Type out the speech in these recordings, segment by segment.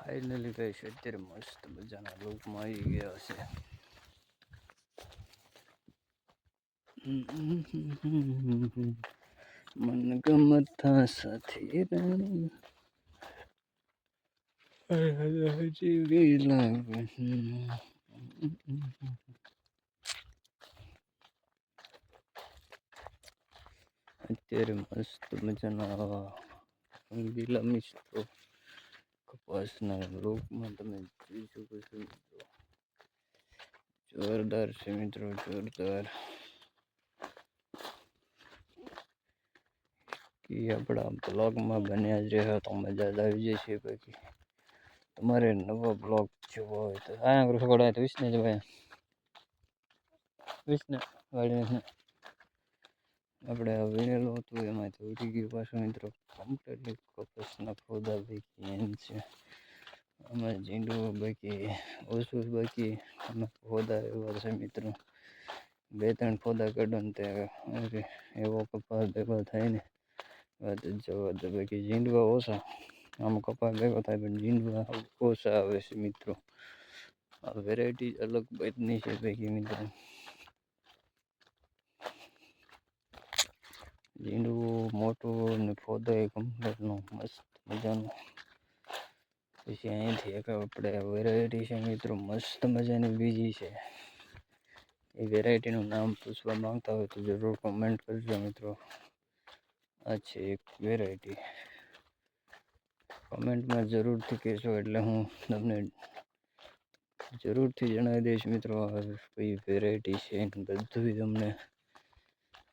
Finally કઈ છે અત્યારે મસ્ત મજાના લોકમાં આવી ગયા છે મન ગમતા સાથી જીવી અત્યારે મસ્ત મજાના રંગીલા મિત્રો કપાસના લોકમાં તમે જોઈ શકો છો મિત્રો જોરદાર છે મિત્રો જોરદાર કે આપણા બ્લોગમાં બન્યા જ રહ્યા તો મજા જ આવી જશે બાકી તમારે નવો બ્લોગ જોવો હોય તો આ આગળ સગવડ તો વિસને જ ભાઈ વિસને વાળીને આપણે વીણેલું હતું, એમાંથી ઉડી ગયું પાછું મિત્રો. કમ્પ્લીટલી કપાસના ખોદા બાકી, એમ છે. અમે ઝીંડું બાકી ઓછું બાકી આમાં ખોદા એવા છે મિત્રો. બે ત્રણ ફોદા કાઢો ને તે એવો કપાસ ભેગો થાય ને. વાત જવા દે, બાકી ઝીંડવા ઓછા. આમ કપાસ ભેગો થાય, પણ ઝીંડવા ઓછા આવે છે મિત્રો. આ વેરાયટી અલગ જાતની છે બાકી મિત્રો. ઝીંડવું મોટું ને ફોદો એ કમ્પ્લેટનું મસ્ત મજાનું. પછી અહીંથી એક આપણે વેરાયટી છે મિત્રો, મસ્ત મજાની બીજી છે. એ વેરાયટીનું નામ પૂછવા માંગતા હોય તો જરૂર કોમેન્ટ કરજો મિત્રો. આ છે એક વેરાયટી કોમેન્ટમાં જરૂરથી કહેશો એટલે હું તમને જરૂરથી જણાવી દઈશ મિત્રો કઈ વેરાયટી છે બધું તમને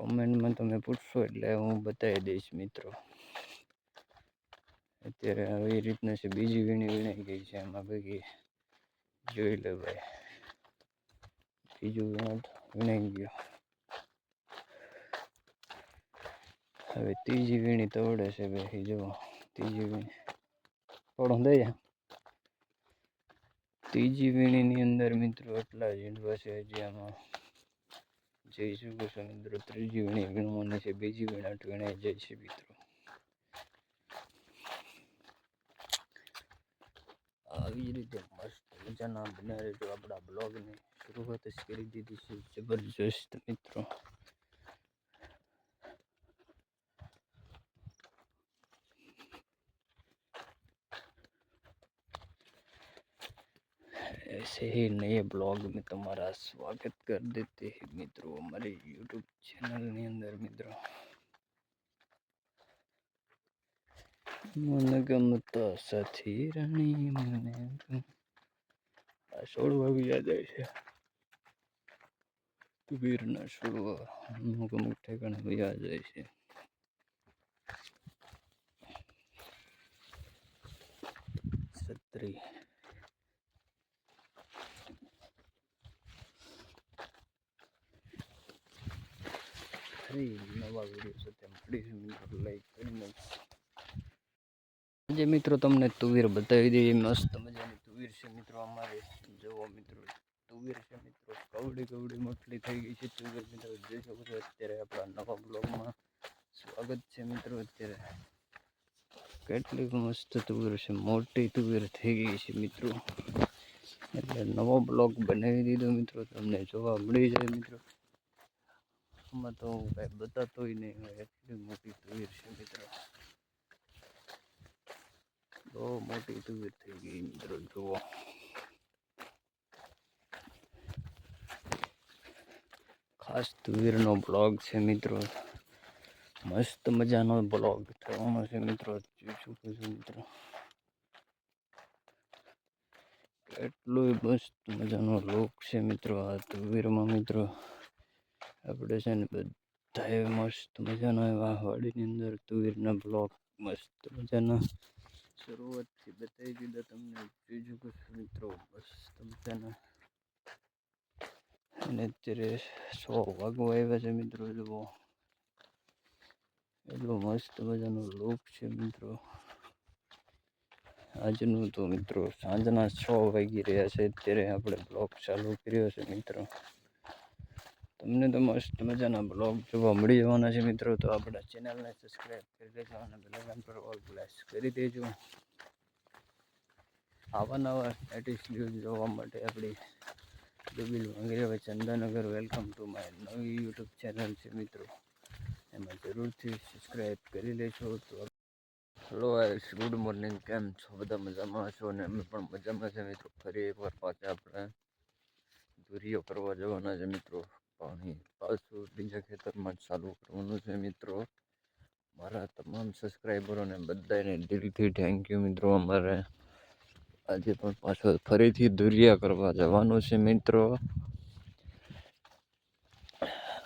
કોમેન્ટમાં તમે પૂછશો એટલે હું બતાવી દઈશ મિત્રો. અત્યારે આવી રીતના છે, બીજી વીણી વીણાઈ ગઈ છે એમાં ભેગી. જોઈ લે ભાઈ. બીજું વીણાટ વીણાઈ ગયું. હવે ત્રીજી વીણી તોડે છે ભાઈ જો ત્રીજી વીણી. થોડો દઈ જા ત્રીજી વીણીની અંદર મિત્રો એટલા ઝીંડવા છે જે આમાં. જઈ શ્રી કૃષ્ણ મિત્રો. ત્રીજી વીણી વીણવાની છે, બીજી વીણાટ વીણાઈ જાય છે મિત્રો. આવી રીતે મસ્ત મજાના બનાવી આપણા બ્લોગની. શરૂઆત કરી દીધી છે. જબરજસ્ત મિત્રો. ऐसे ही नए ब्लॉग में तुम्हारा स्वागत कर देते हैं मित्रों हमारे यूट्यूब चैनल ની અંદર મિત્રો મન ગમતા સાથી રાણી મને આ છોડવા બી યાદ આવે છે તુબીરના છોડવા અમુક અમુક ઠેકાણે બી યાદ આવે છે છત્રી ફરી નવા વીડિયો સાથે મળીશું મિત્રો. લાઈક કરીને આજે મિત્રો તમને તુવેર બતાવી દઈએ. મસ્ત મજાની તુવેર છે મિત્રો અમારે. જોવો મિત્રો, તુવેર છે મિત્રો. કવડી કવડી મોટલી થઈ ગઈ છે તુવેર મિત્રો. જોઈ શકો છો, અત્યારે આપણા નવા બ્લોગમાં સ્વાગત છે મિત્રો. અત્યારે કેટલીક મસ્ત તુવેર છે. મોટી તુવેર થઈ ગઈ છે મિત્રો. એટલે નવો બ્લોગ બનાવી દીધો મિત્રો. તમને જોવા મળી જાય મિત્રો. આમાં તો કાંઈ બતાતોય નહીં હોય, એટલી મોટી તુવેર છે મિત્રો. બહુ મોટી તુવેર થઈ ગઈ મિત્રો, જુઓ. ખાસ તુવેરનો બ્લોગ છે મિત્રો. મસ્ત મજાનો બ્લોગ થવાનો છે મિત્રો, જોઈ શકો છો મિત્રો. કેટલું મસ્ત મજાનો લોક છે મિત્રો આ તુવેરમાં મિત્રો. આપણે છે ને બધાએ મસ્ત મજાના એવા વાડીની અંદર તુવેરના બ્લોક મસ્ત મજાના શરૂઆતથી બતાવી દીધા તમને. બીજું કશું મિત્રો, મસ્ત મજાના. અને અત્યારે સો વાગો આવ્યા છે મિત્રો, જુઓ. એટલો મસ્ત મજાનો લુક છે મિત્રો. આજનું તો મિત્રો સાંજના છ વાગી રહ્યા છે, અત્યારે આપણે બ્લોગ ચાલુ કર્યો છે મિત્રો. તમને તો મસ્ત મજાના બ્લોગ જોવા મળી જવાના છે મિત્રો, તો આપણા ચેનલને સબસ્ક્રાઈબ કરી દેજો અને બેલાઇકન પર ઓલ પ્લેસ કરી દેજો. આવા નવા લેટેસ્ટ ન્યૂઝ જોવા માટે આપણી દબીલ વાંગરેવા ચંદાનગર વેલકમ ટુ માય નવી યુટ્યુબ ચેનલ છે મિત્રો. એમાં જરૂરથી સબસ્ક્રાઈબ કરી લેશો તો હલો આઈસ ગુડ મોર્નિંગ કેમ છો? બધા મજામાં છો? અને અમે પણ મજામાં છે મિત્રો. ફરી એકવાર પાછા આપણે દૂરીઓ કરવા જવાના છે મિત્રો. પાણી પાછું બીજા ખેતરમાં જ ચાલુ કરવાનું છે મિત્રો. મારા તમામ સબસ્ક્રાઈબરોને બધાને દિલથી થેન્ક યુ મિત્રો અમારે આજે પણ પાછો ફરીથી દુરિયા કરવા જવાનું છે મિત્રો.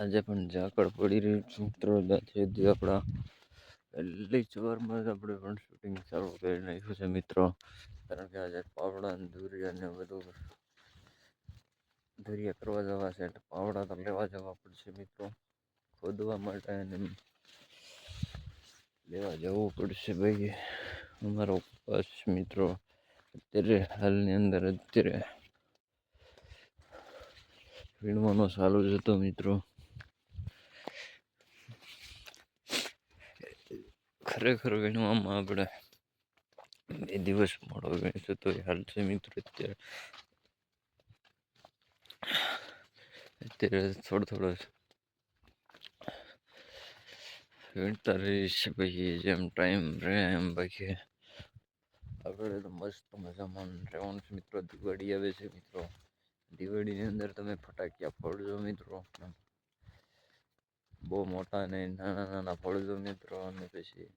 આજે પણ ઝાકળ પડી રહ્યું છે મિત્રો. આપણા પહેલી સવારમાં જ આપણે પણ શૂટિંગ ચાલુ કરી નાખ્યું છે મિત્રો. કારણ કે આજે પાવડા દુરિયા ને બધું દુરિયા કરવા જવા છે પાવડા તો લેવા જવા પડશે મિત્રો. ખોદવા માટે અને લેવા જવું પડશે ભાઈ અમારો ઉપવાસ મિત્રો. અત્યારે હાલની અંદર અત્યારે વીણવાનો ચાલુ જ હતો મિત્રો. ખરેખર વીણવામાં આપણે બે દિવસ મોડો વીણશું તો હાલ છે મિત્રો અત્યારે. અત્યારે થોડો થોડો વીણતા રહીશ પછી જેમ ટાઈમ રહે એમ બાકી આપણે તો મસ્ત મજામાં રહેવાનું છે. મિત્રો, દિવાળી આવે છે મિત્રો. દિવાળીની અંદર તમે ફટાકિયા ફોડજો મિત્રો. બહુ મોટા ને નાના નાના ફોડજો મિત્રો અને પછી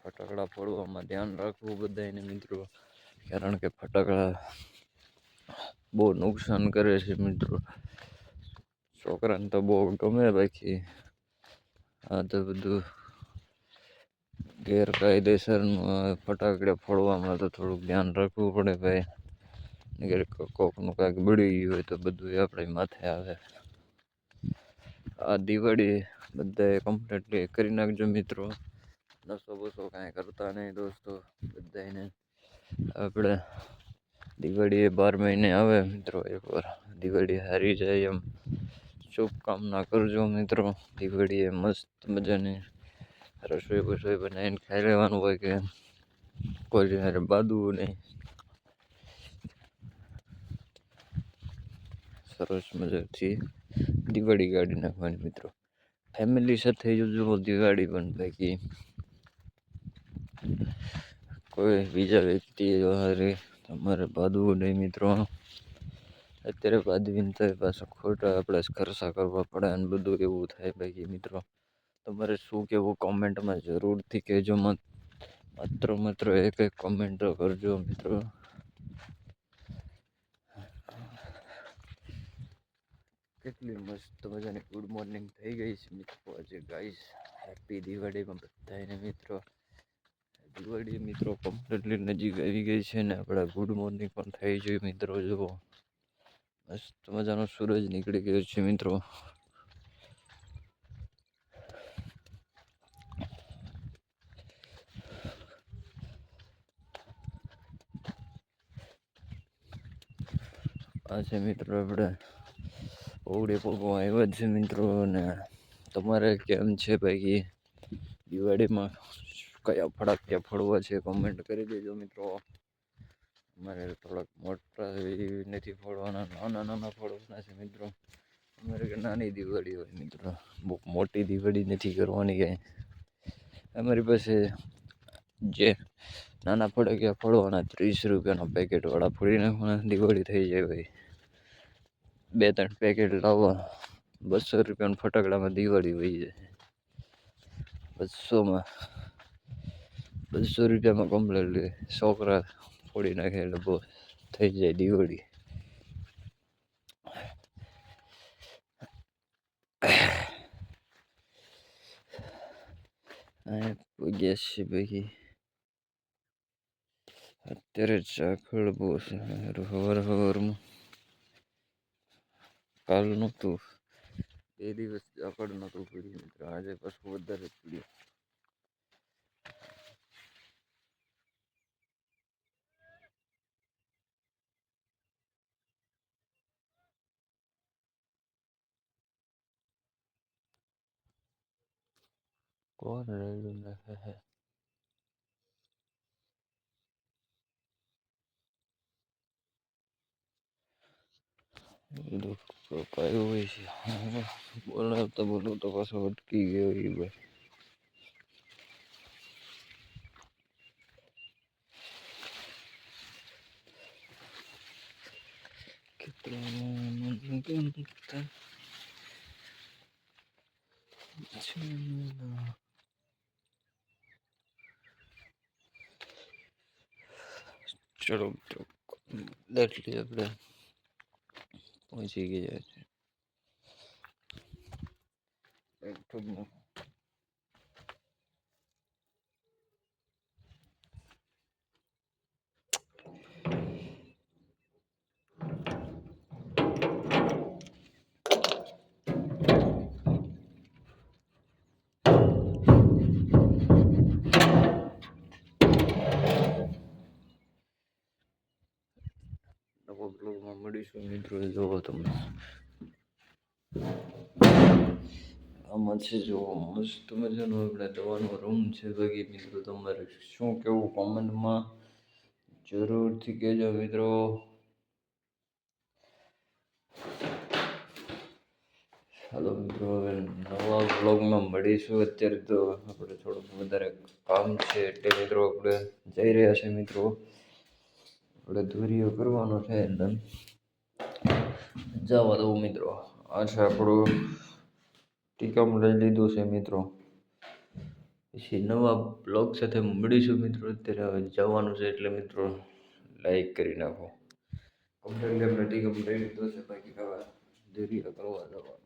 ફટાકડા ફોડવામાં ધ્યાન રાખવું બધાને મિત્રો. કારણ કે ફટાકડા બહુ નુકસાન કરે છે મિત્રો. છોકરાને તો બહુ ગમે બાકી. આ તો બધું ગેરકાયદેસરનું ફટાકડા ફોડવામાં તો થોડુંક ધ્યાન રાખવું પડે ભાઈ. ગેર કોકનું કાંઈક બળી ગયું હોય તો બધું આપણે માથે આવે. આ દિવાળી બધાએ કમ્પ્લીટલી કરી નાખજો મિત્રો. નસો બસો કાંઈ કરતા નહીં દોસ્તો. બધાને આપણે દિવાળી એ બાર મહિને આવે મિત્રો એકવાર દિવાળી હારી જાય એમ. શુભકામના કરજો મિત્રો, દિવાળીએ મસ્ત મજાની રસોઈ બસોઈ બનાવીને ખાઈ લેવાનું હોય કે કોઈ હારે બાદવું નહીં સરસ મજાથી દિવાળી ગાડી નાખવાની મિત્રો. ફેમિલી સાથે જોજો, દિવાળી પણ બાકી કોઈ બીજા વ્યક્તિ, હારે તમારે ભાદવું નહીં મિત્રો. અત્યારે બાંધવીને થાય પાછા ખોટા આપણે ખર્ચા કરવા પડે અને બધું એવું થાય બાકી મિત્રો. તમારે શું કહેવું કોમેન્ટમાં જરૂરથી કહેજો. માત્ર માત્ર એક એક કોમેન્ટ કરજો મિત્રો. કેટલી મસ્ત મજાની ગુડ મોર્નિંગ થઈ ગઈ છે મિત્રો આજે ગાઈસ હેપી દિવાળીમાં બધાને મિત્રો. દિવાળી મિત્રો કમ્પ્લીટલી નજીક આવી ગઈ છે ને આપણા ગુડ મોર્નિંગ પણ થઈ જોઈએ મિત્રો, જુઓ. મસ્ત મજાનો સૂરજ નીકળી ગયો છે મિત્રો. આ છે મિત્રો આપણે ઓવડે પોગો આવ્યા છે મિત્રો અને તમારે કેમ છે ભાઈ દિવાળીમાં? કયા ફળકિયા ફળવા છે કમેન્ટ કરી દેજો મિત્રો. અમારે થોડાક મોટા નથી ફળવાના નાના નાના ફળવાના છે મિત્રો. અમારે નાની દિવાળી હોય મિત્રો. બહુ મોટી દિવાળી નથી કરવાની કાંઈ. અમારી પાસે જે નાના ફળકિયા ફળવાના ત્રીસ રૂપિયાના પેકેટવાળા ફોડી નાખવાના દિવાળી થઈ જાય ભાઈ. બે, ત્રણ પેકેટ લાવવા, બસો રૂપિયાના ફટાકડામાં દિવાળી હોય જાય. બસોમાં બસો રૂપિયામાં કમ્પ્લેટ છોકરા ફોડી નાખે એટલે બહુ થઈ જાય દિવાળી ગેસ છે ભાઈ અત્યારે ચાખડ બહુ છે. હવાર હવારમાં કાલ નહોતું. બે દિવસ ઝાકળ નહોતું પડ્યું. મિત્રો આજે પાછું વધારે પડ્યું. કોણ રડ્યું લખે હે કયું હોય છે બોલાવતા બોલાવતા પાછો અટકી ગયો એ ભાઈ Thank you. ચલો એટલી આપણે. પહોંચી ગયા છે. યુટ્યુબમાં મળીશું મિત્રો જોવો તમને આમાં છે જો મસ્ત મજાનો આપણે દવાનો રૂમ છે બાકી મિત્રો, તમારે શું કેવું કોમેન્ટમાં જરૂરથી કહેજો મિત્રો. હાલો મિત્રો, હવે નવા બ્લોગમાં મળીશું અત્યારે તો. આપણે થોડુંક વધારે કામ છે એટલે મિત્રો આપણે જઈ રહ્યા છે મિત્રો. આપણે ધોરીઓ કરવાનો છે એટલે જવા દઉં મિત્રો. અચ્છા, આપણું ટીકમ લઈ લીધું છે મિત્રો. પછી નવા બ્લોગ સાથે મળીશું મિત્રો. અત્યારે હવે જવાનું છે એટલે મિત્રો લાઈક કરી નાખો. કમ્પ્લીટલી આપણે ટીકમ લઈ લીધો છે. બાકી હવે દરિયા કરવા જવાનું.